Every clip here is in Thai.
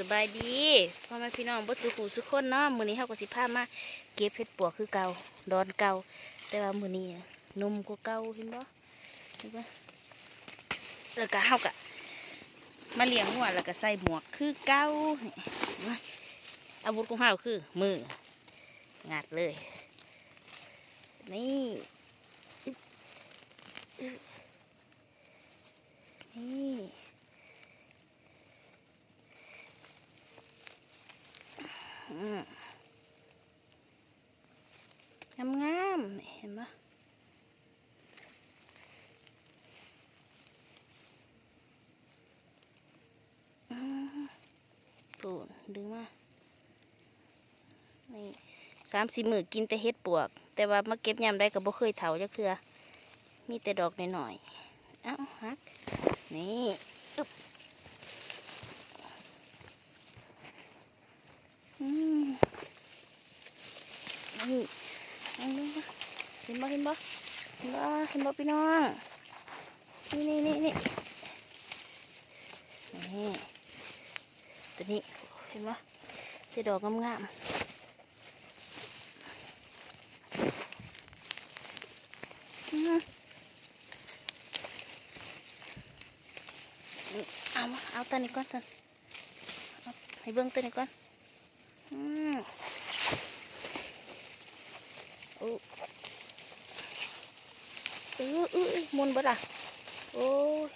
สบายดีพ่อแม่พี่น้องบ่สุขุสุขคนเนาะมือนี้เฮาก็สิพามาเก็บเห็ดปวกคือเก่าดอนเก่าแต่ว่ามือนี้นุ่มกว่าเก่าเห็นบ่เห็นบ่แล้วก็เฮาก็มาเลี้ยงหัวแล้วก็ใส่หมวกคือเก่าอาวุธของเฮาคือมืองัดเลย นี่อึ๊บอึ๊บนี่ อืม งามงามๆเห็นปะอืมปูนดึงมา นี่สามสี่มือกินแต่เฮ็ดปวก แต่ว่ามาเก็บยามได้ก็บ่เคยเถาจักเทือมีแต่ดอกหน่อยๆเอ้าฮัก นี่อึ๊บอืม นี่เอาดูมาเห็นบ่เห็นบ่เห็นบ่เห็นบ่พี่น้องนี่นี่นี่นี่นี่ตัวนี้เห็นบ่จะดอกงามๆอืมเอามาเอาตัวนี้ก่อนตัวเอาให้เบิ่งตัวนี้ก่อนอืม อู้ อื้ออื้ออื้อมุนบ่ล่ะโอ้ย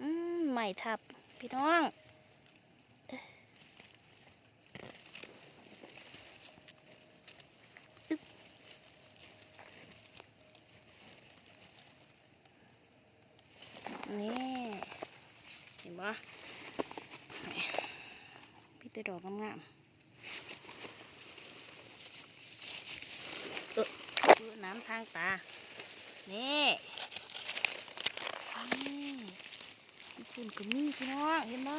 อืมใหม่ทับ พี่น้อง นี่เห็นปะพี่แต่ดอกงามๆเออเออน้ำทางตา นี่นี่คุณก็มีพี่น้องเห็นปะ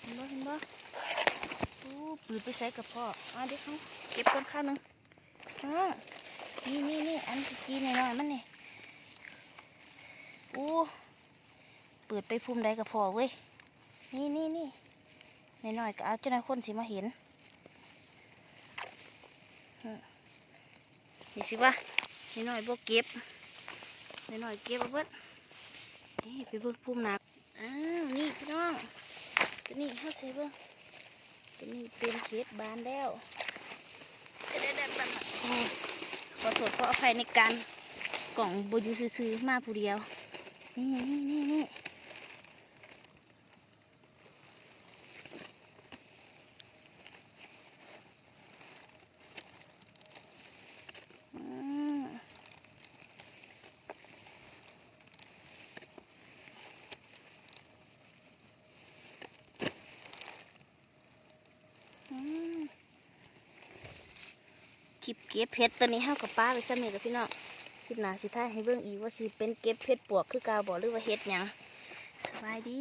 เห็นปะเห็นปะโอ้ปืนไปใส่กับพ่อมาเดี๋ยวเขาเก็บก้นข้าวหนึ่งอ่านี่นี่นี่อันกี้หน่อยมันนี่โอ้ เปิดไปภูมิใดกับพอเว้ย นี่นี่นี่หน่อยๆก็เอาเจ้าหน้าคนสิมาเห็นนี่สิวะนี่หน่อยบวกเก็บนี่หน่อยเก็บเอาเบิดนี่ไปเบิ่งภูมิหนัก อ้าว นี่พี่น้องตัวนี้เข้าใส่เบิ่งตัวนี้เป็นเขตบานแล้วเด็ดๆๆแบบโอ้ขอโทษขออภัยในการกล่องโบยู่ซื้อมาผู้เดียว นี่นี่นี่นี่ คลิปเก็บเพชรตัวนี้ห้ากับป้าไปซะเมกับพี่น้องคลิปหนาสิท้าให้เบิ่งอีกว่าสิเป็นเก็บเพชรปวกคือกาวบอกหรือว่าเฮ็ดหยังสบายดี